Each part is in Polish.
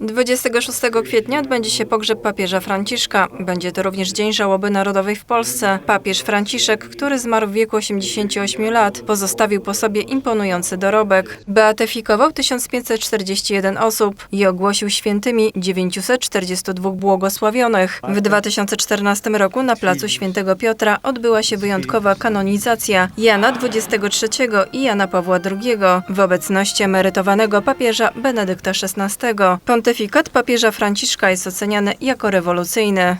26 kwietnia odbędzie się pogrzeb papieża Franciszka. Będzie to również Dzień Żałoby Narodowej w Polsce. Papież Franciszek, który zmarł w wieku 88 lat, pozostawił po sobie imponujący dorobek. Beatyfikował 1541 osób i ogłosił świętymi 942 błogosławionych. W 2014 roku na placu Świętego Piotra odbyła się wyjątkowa kanonizacja Jana XXIII i Jana Pawła II w obecności emerytowanego papieża Benedykta XVI. Pontyfikat papieża Franciszka jest oceniany jako rewolucyjny.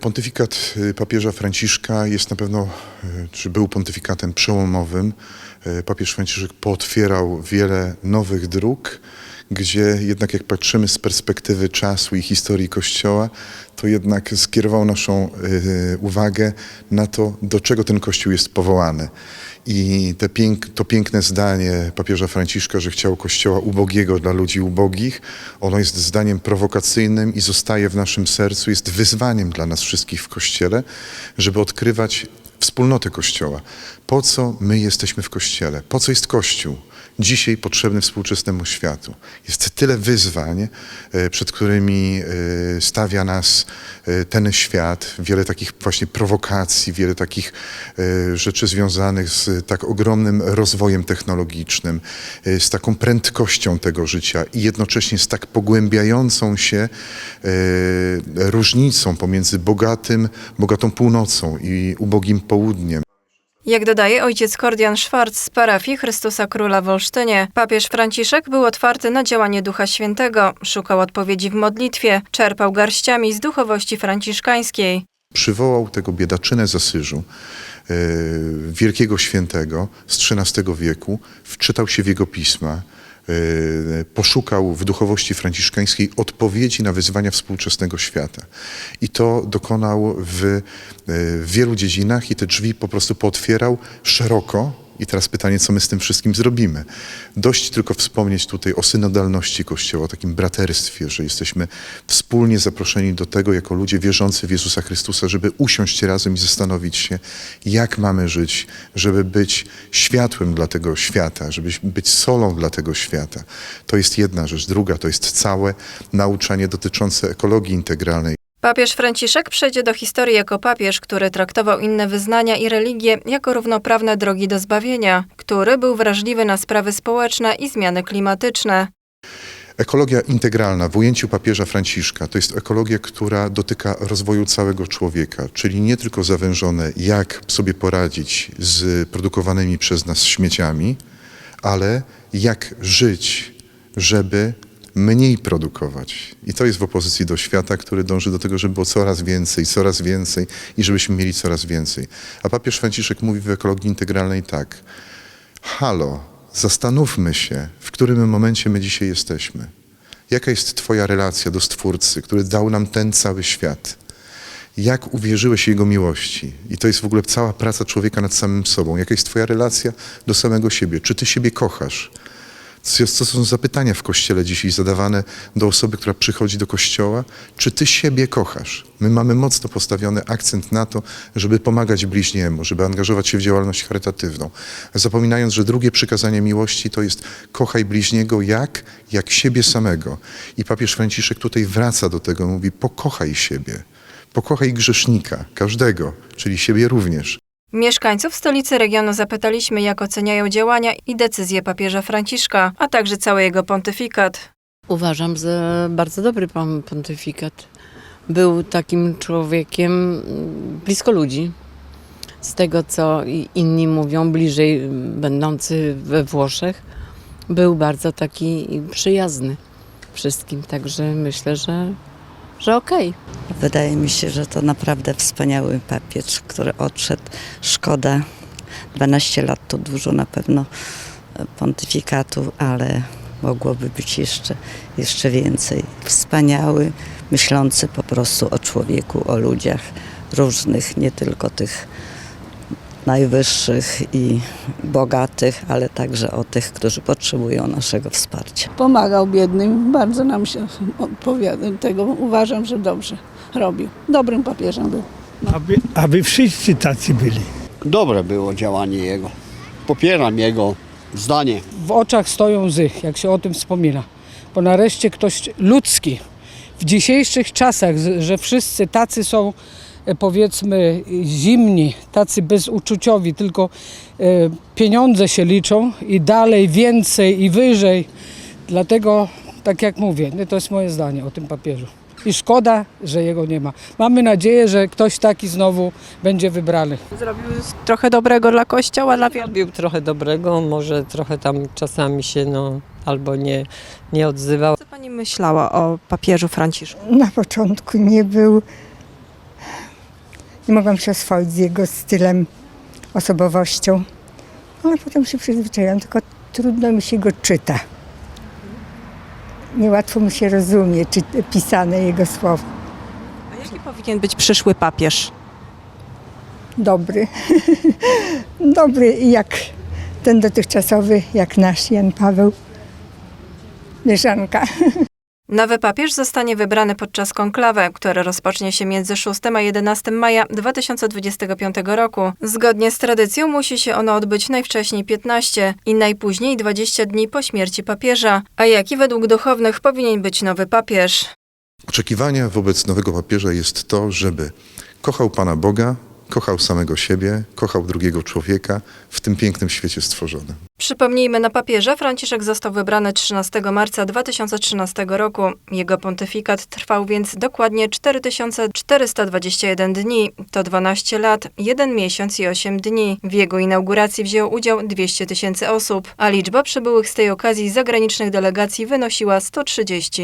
Pontyfikat y, papieża Franciszka jest na pewno, y, czy był pontyfikatem przełomowym. Y, Papież Franciszek pootwierał wiele nowych dróg, gdzie jednak jak patrzymy z perspektywy czasu i historii Kościoła, to jednak skierował naszą y, uwagę na to, do czego ten Kościół jest powołany. I te pięk, to piękne zdanie papieża Franciszka, że chciał Kościoła ubogiego dla ludzi ubogich, ono jest zdaniem prowokacyjnym i zostaje w naszym sercu, jest wyzwaniem dla nas wszystkich w Kościele, żeby odkrywać wspólnotę Kościoła. Po co my jesteśmy w Kościele? Po co jest Kościół? Dzisiaj potrzebny współczesnemu światu. Jest tyle wyzwań, e, przed którymi e, stawia nas e, ten świat, wiele takich właśnie prowokacji, wiele takich rzeczy związanych z tak ogromnym rozwojem technologicznym, z taką prędkością tego życia i jednocześnie z tak pogłębiającą się różnicą pomiędzy bogatym, bogatą północą i ubogim południem. Jak dodaje ojciec Kordian Schwarz z parafii Chrystusa Króla w Olsztynie, papież Franciszek był otwarty na działanie Ducha Świętego, szukał odpowiedzi w modlitwie, czerpał garściami z duchowości franciszkańskiej. przywołał tego biedaczynę z Asyżu, e, wielkiego świętego z XIII wieku, wczytał się w jego pisma, poszukał w duchowości franciszkańskiej odpowiedzi na wyzwania współczesnego świata. I to dokonał w, e, w wielu dziedzinach i te drzwi po prostu pootwierał szeroko. I teraz pytanie, co my z tym wszystkim zrobimy? Dość tylko wspomnieć tutaj o synodalności Kościoła, o takim braterstwie, że jesteśmy wspólnie zaproszeni do tego, jako ludzie wierzący w Jezusa Chrystusa, żeby usiąść razem i zastanowić się, jak mamy żyć, żeby być światłem dla tego świata, żeby być solą dla tego świata. To jest jedna rzecz. Druga to jest całe nauczanie dotyczące ekologii integralnej. Papież Franciszek przejdzie do historii jako papież, który traktował inne wyznania i religie jako równoprawne drogi do zbawienia, który był wrażliwy na sprawy społeczne i zmiany klimatyczne. Ekologia integralna w ujęciu papieża Franciszka to jest ekologia, która dotyka rozwoju całego człowieka, czyli nie tylko zawężone, jak sobie poradzić z produkowanymi przez nas śmieciami, ale jak żyć, żeby mniej produkować. I to jest w opozycji do świata, który dąży do tego, żeby było coraz więcej, coraz więcej i żebyśmy mieli coraz więcej. A papież Franciszek mówi w ekologii integralnej tak. Halo, zastanówmy się, w którym momencie my dzisiaj jesteśmy. Jaka jest Twoja relacja do Stwórcy, który dał nam ten cały świat? Jak uwierzyłeś Jego miłości? I to jest w ogóle cała praca człowieka nad samym sobą. Jaka jest Twoja relacja do samego siebie? Czy Ty siebie kochasz? Co, są zapytania w kościele dzisiaj zadawane do osoby, która przychodzi do kościoła? Czy ty siebie kochasz? My mamy mocno postawiony akcent na to, żeby pomagać bliźniemu, żeby angażować się w działalność charytatywną. Zapominając, że drugie przykazanie miłości to jest kochaj bliźniego jak? Jak siebie samego. I papież Franciszek tutaj wraca do tego, mówi pokochaj siebie. Pokochaj grzesznika, każdego, czyli siebie również. Mieszkańców stolicy regionu zapytaliśmy, jak oceniają działania i decyzje papieża Franciszka, a także cały jego pontyfikat. Uważam za bardzo dobry pan pontyfikat. Był takim człowiekiem blisko ludzi. Z tego, co inni mówią, bliżej będący we Włoszech, był bardzo taki przyjazny wszystkim. Także myślę, że, że okej. Wydaje mi się, że to naprawdę wspaniały papież, który odszedł. Szkoda, 12 lat to dużo na pewno e, pontyfikatu, ale mogłoby być jeszcze, jeszcze więcej. Wspaniały, myślący po prostu o człowieku, o ludziach różnych, nie tylko tych najwyższych i bogatych, ale także o tych, którzy potrzebują naszego wsparcia. pomagał biednym, bardzo nam się odpowiada. Tego uważam, że dobrze robił. Dobrym papieżem był. Aby, aby wszyscy tacy byli. Dobre było działanie jego. Popieram jego zdanie. w oczach stoją łzy, jak się o tym wspomina. bo nareszcie ktoś ludzki w dzisiejszych czasach, że wszyscy tacy są powiedzmy zimni, tacy bezuczuciowi, tylko e, pieniądze się liczą i dalej, więcej i wyżej. Dlatego, tak jak mówię, nie, to jest moje zdanie o tym papieżu. I szkoda, że jego nie ma. Mamy nadzieję, że ktoś taki znowu będzie wybrany. Zrobił trochę dobrego dla Kościoła, dla wielu. Robił trochę dobrego, może trochę tam czasami się no, albo nie, nie odzywał. Co pani myślała o papieżu Franciszku? Na początku nie był. Nie mogłam się oswoić z jego stylem, osobowością, ale potem się przyzwyczaiłam, tylko trudno mi się go czyta. Niełatwo mi się rozumie czy, pisane jego słowa. A jaki powinien być przyszły papież? Dobry. Dobry jak ten dotychczasowy, jak nasz Jan Paweł. Mieszanka. Nowy papież zostanie wybrany podczas konklawe, które rozpocznie się między 6 a 11 maja 2025 roku. Zgodnie z tradycją musi się ono odbyć najwcześniej 15 i najpóźniej 20 dni po śmierci papieża. A jaki według duchownych powinien być nowy papież? Oczekiwania wobec nowego papieża jest to, żeby kochał Pana Boga, kochał samego siebie, kochał drugiego człowieka w tym pięknym świecie stworzonym. Przypomnijmy, na papieża Franciszek został wybrany 13 marca 2013 roku. Jego pontyfikat trwał więc dokładnie 4421 dni. To 12 lat, 1 miesiąc i 8 dni. W jego inauguracji wzięło udział 200 tysięcy osób, a liczba przybyłych z tej okazji zagranicznych delegacji wynosiła 130.